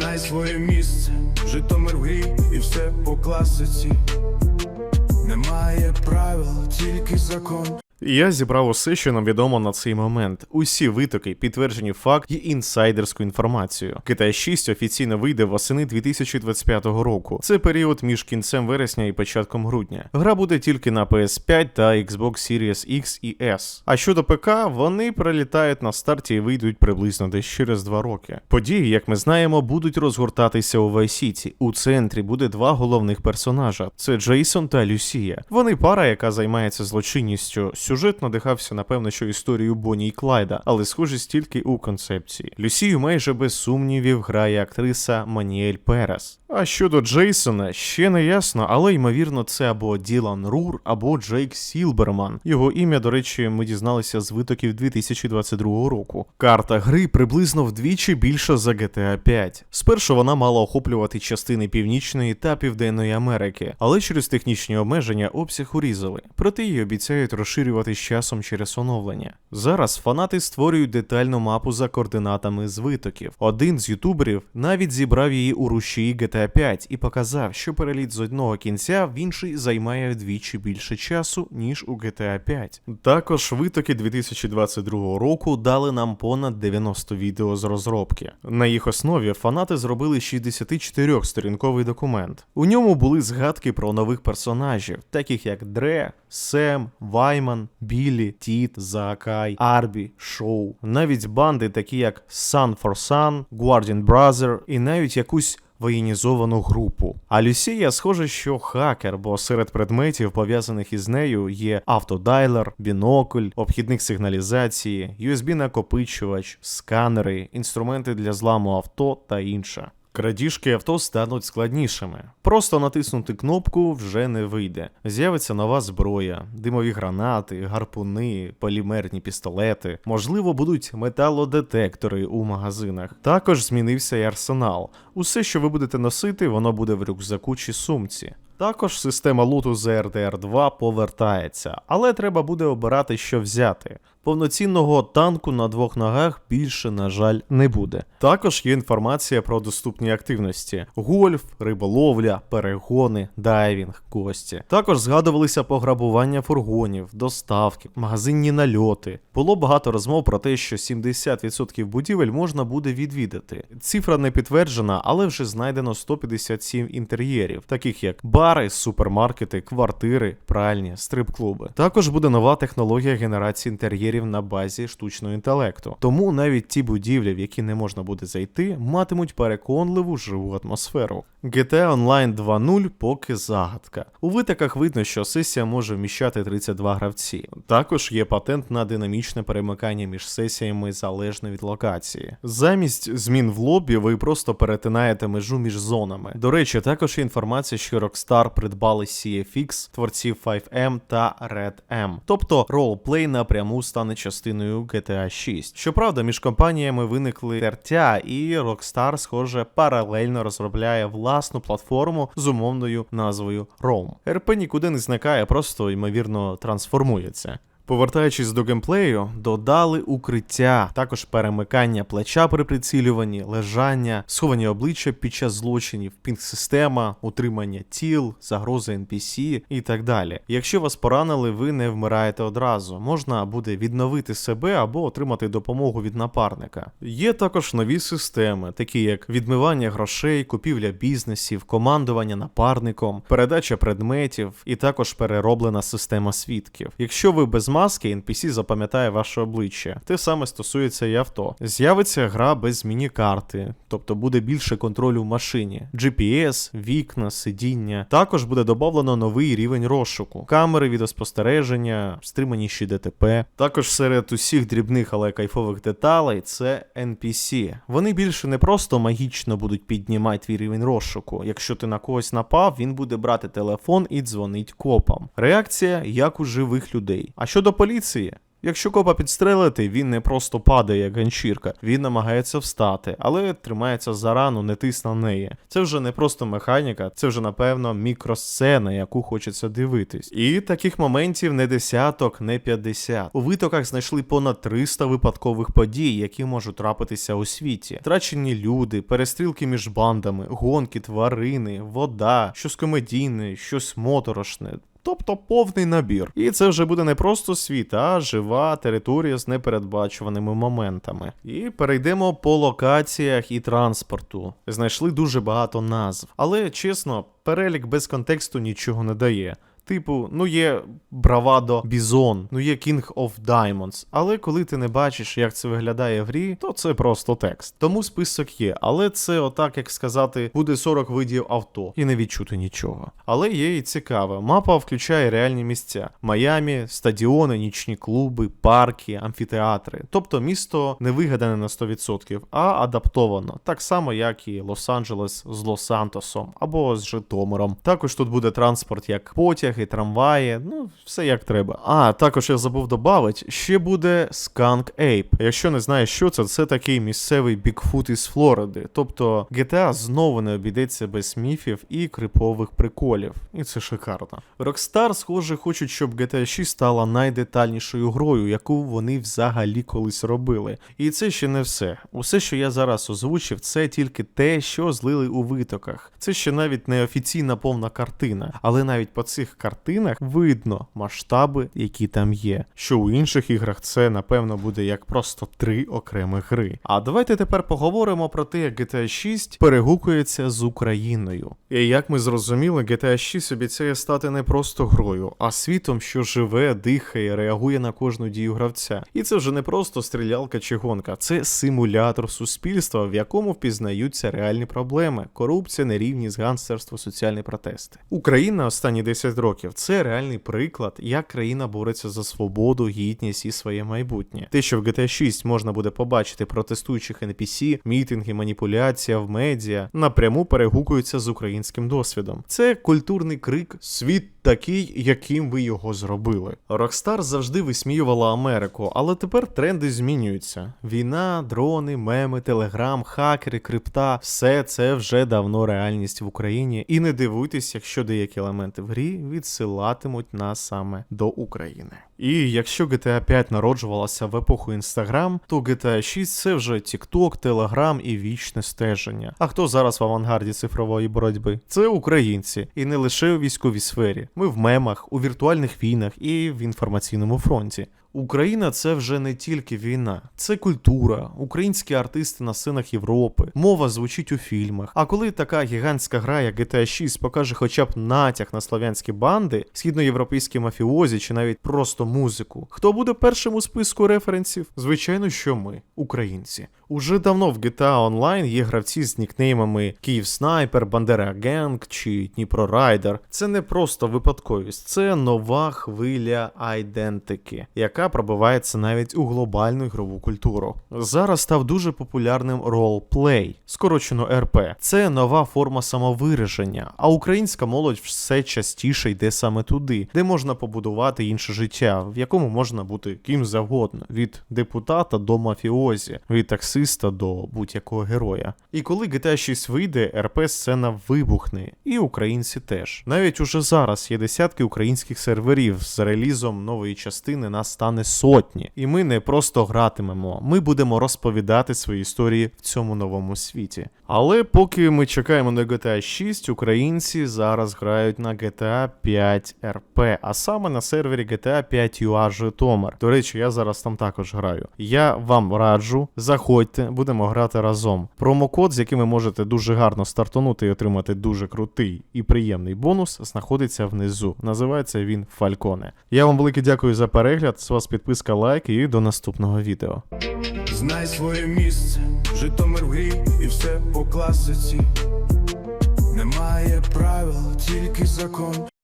Знай своє місце, Житомир в грі і все по класиці. Немає правил, тільки закон. Я зібрав усе, що нам відомо на цей момент. Усі витоки, підтверджені факт і інсайдерську інформацію. GTA 6 офіційно вийде восени 2025 року. Це період між кінцем вересня і початком грудня. Гра буде тільки на PS5 та Xbox Series X і S. А щодо ПК, вони прилітають на старті і вийдуть приблизно десь через два роки. Події, як ми знаємо, будуть розгортатися у City. У центрі буде два головних персонажа: це Джейсон та Люсія. Вони пара, яка займається злочинністю. Сюжет надихався, напевно, що історію Бонні і Клайда, але схожість тільки у концепції. Люсію майже без сумнівів грає актриса Маніель Перес. А щодо Джейсона, ще не ясно, але ймовірно, це або Ділан Рур, або Джейк Сілберман. Його ім'я, до речі, ми дізналися з витоків 2022 року. Карта гри приблизно вдвічі більша за GTA 5. Спершу вона мала охоплювати частини Північної та Південної Америки, але через технічні обмеження обсяг урізали. Проте її обіцяють розширювати з часом через оновлення. Зараз фанати створюють детальну мапу за координатами з витоків. Один з ютуберів навіть зібрав її у рушії GTA 5 і показав, що переліт з одного кінця в інший займає вдвічі більше часу, ніж у GTA 5. Також витоки 2022 року дали нам понад 90 відео з розробки. На їх основі фанати зробили 64-сторінковий документ. У ньому були згадки про нових персонажів, таких як Дре, Сем, Вайман, Біллі, Тіт, Заакай, Арбі, Шоу. Навіть банди, такі як Sun for Sun, Guardian Brother і навіть якусь воєнізовану групу. А Люсія, схоже, що хакер, бо серед предметів, пов'язаних із нею, є автодайлер, бінокль, обхідник сигналізації, USB-накопичувач, сканери, інструменти для зламу авто та інше. Крадіжки авто стануть складнішими. Просто натиснути кнопку вже не вийде. З'явиться нова зброя, димові гранати, гарпуни, полімерні пістолети. Можливо, будуть металодетектори у магазинах. Також змінився і арсенал. Усе, що ви будете носити, воно буде в рюкзаку чи сумці. Також система луту з RDR 2 повертається, але треба буде обирати, що взяти. Повноцінного танку на двох ногах більше, на жаль, не буде. Також є інформація про доступні активності: гольф, риболовля, перегони, дайвінг, кості. Також згадувалися пограбування фургонів, доставки, магазинні нальоти. Було багато розмов про те, що 70% будівель можна буде відвідати. Цифра не підтверджена, але вже знайдено 157 інтер'єрів, таких як бари, супермаркети, квартири, пральні, стрип-клуби. Також буде нова технологія генерації інтер'єрів на базі штучного інтелекту. Тому навіть ті будівлі, в які не можна буде зайти, матимуть переконливу живу атмосферу. GTA Online 2.0 поки загадка. У витоках видно, що сесія може вміщати 32 гравці. Також є патент на динамічне перемикання між сесіями залежно від локації. Замість змін в лобі ви просто перетинаєте межу між зонами. До речі, також є інформація, що Rockstar придбали CFX, творців 5M та Red M. Тобто ролплей напряму стане частиною GTA 6. Щоправда, між компаніями виникли тертя, і Rockstar, схоже, паралельно розробляє власну платформу з умовною назвою ROM. РП нікуди не зникає, просто ймовірно трансформується. Повертаючись до геймплею, додали укриття, також перемикання плеча при прицілюванні, лежання, сховані обличчя під час злочинів, пінг-система, утримання тіл, загрози NPC і так далі. Якщо вас поранили, ви не вмираєте одразу. Можна буде відновити себе або отримати допомогу від напарника. Є також нові системи, такі як відмивання грошей, купівля бізнесів, командування напарником, передача предметів і також перероблена система свідків. Якщо ви без маски, NPC запам'ятає ваше обличчя. Те саме стосується і авто. З'явиться гра без міні-карти, тобто буде більше контролю в машині, GPS, вікна, сидіння. Також буде додано новий рівень розшуку, камери відеоспостереження, стриманіші ДТП. Також серед усіх дрібних, але кайфових деталей це NPC. Вони більше не просто магічно будуть піднімати твій рівень розшуку. Якщо ти на когось напав, він буде брати телефон і дзвонить копам. Реакція як у живих людей. А щодо поліції, Якщо копа підстрелити, він не просто падає як ганчірка, він намагається встати, але тримається за рану, не тисне неї. Це вже не просто механіка, це вже напевно мікросцена, яку хочеться дивитись. І таких моментів не десяток, не 50. У витоках знайшли понад 300 випадкових подій, які можуть трапитися у світі. Втрачені люди, перестрілки між бандами, гонки, тварини, вода, щось комедійне, щось моторошне. Тобто повний набір. І це вже буде не просто світ, а жива територія з непередбачуваними моментами. І перейдемо по локаціях і транспорту. Знайшли дуже багато назв, але чесно, перелік без контексту нічого не дає. Типу, ну є Бравадо Бізон, ну є King of Diamonds, але коли ти не бачиш, як це виглядає в грі, то це просто текст. Тому список є, але це отак, як сказати, буде 40 видів авто і не відчути нічого. Але є і цікаве. Мапа включає реальні місця: Майамі, стадіони, нічні клуби, парки, амфітеатри. Тобто місто не вигадане на 100%, а адаптовано, так само як і Лос-Анджелес з Лос-Сантосом або з Житомиром. Також тут буде транспорт як потяги, трамваї, ну все як треба. А також я забув додати, ще буде Skunk Ape. Якщо не знаєш, що це, це такий місцевий Бікфут із Флориди. Тобто GTA знову не обійдеться без міфів і крипових приколів. І це шикарно. Rockstar, схоже, хочуть, щоб GTA 6 стала найдетальнішою грою, яку вони взагалі колись робили. І це ще не все. Усе, що я зараз озвучив, це тільки те, що злили у витоках. Це ще навіть не офіційна повна картина, але навіть по цих картинах видно масштаби, які там є. Що у інших іграх це напевно буде як просто три окремих гри. А давайте тепер поговоримо про те, як GTA 6 перегукується з Україною. І як ми зрозуміли, GTA 6 обіцяє стати не просто грою, а світом, що живе, дихає, реагує на кожну дію гравця. І це вже не просто стрілялка чи гонка, це симулятор суспільства, в якому впізнаються реальні проблеми: корупція, нерівність, гангстерство, соціальні протести. Україна останні 10 років це реальний приклад, як країна бореться за свободу, гідність і своє майбутнє. Те, що в GTA 6 можна буде побачити протестуючих NPC, мітинги, маніпуляція в медіа, напряму перегукуються з українським досвідом. Це культурний крик світ. Такий, яким ви його зробили. Rockstar завжди висміювала Америку, але тепер тренди змінюються. Війна, дрони, меми, телеграм, хакери, крипта все це вже давно реальність в Україні. І не дивуйтесь, якщо деякі елементи в грі відсилатимуть нас саме до України. І якщо GTA 5 народжувалася в епоху Instagram, то GTA 6 це вже TikTok, Telegram і вічне стеження. А хто зараз в авангарді цифрової боротьби? Це українці, і не лише у військовій сфері. Ми в мемах, у віртуальних війнах і в інформаційному фронті. Україна це вже не тільки війна, це культура, українські артисти на сценах Європи, мова звучить у фільмах. А коли така гігантська гра, як GTA 6, покаже хоча б натяг на славянські банди, східноєвропейські мафіозі чи навіть просто музику, хто буде першим у списку референсів? Звичайно, що ми, українці. Уже давно в GTA Online є гравці з нікнеймами Київ Снайпер, Бандера Генг чи Дніпро Райдер. Це не просто випадковість, це нова хвиля айдентики, яка пробивається навіть у глобальну ігрову культуру. Зараз став дуже популярним ролплей, скорочено РП. Це нова форма самовираження, а українська молодь все частіше йде саме туди, де можна побудувати інше життя, в якому можна бути ким завгодно, від депутата до мафіозі, від таксиста до будь-якого героя. І коли GTA 6 вийде, РП сцена вибухне, і українці теж. Навіть уже зараз є десятки українських серверів з релізом нової частини нас стане сотні. І ми не просто гратимемо, ми будемо розповідати свої історії в цьому новому світі. Але поки ми чекаємо на GTA 6, українці зараз грають на GTA 5 RP, а саме на сервері GTA 5 UA Житомир. До речі, я зараз там також граю. Я вам раджу, заходьте, будемо грати разом. Промокод, з яким ви можете дуже гарно стартанути і отримати дуже крутий і приємний бонус, знаходиться внизу. Називається він Фальконе. Я вам велике дякую за перегляд. З вас підписка, лайк і до наступного відео. Знай своє місце, Житомир в грі і все по класиці. Немає правил, тільки закон.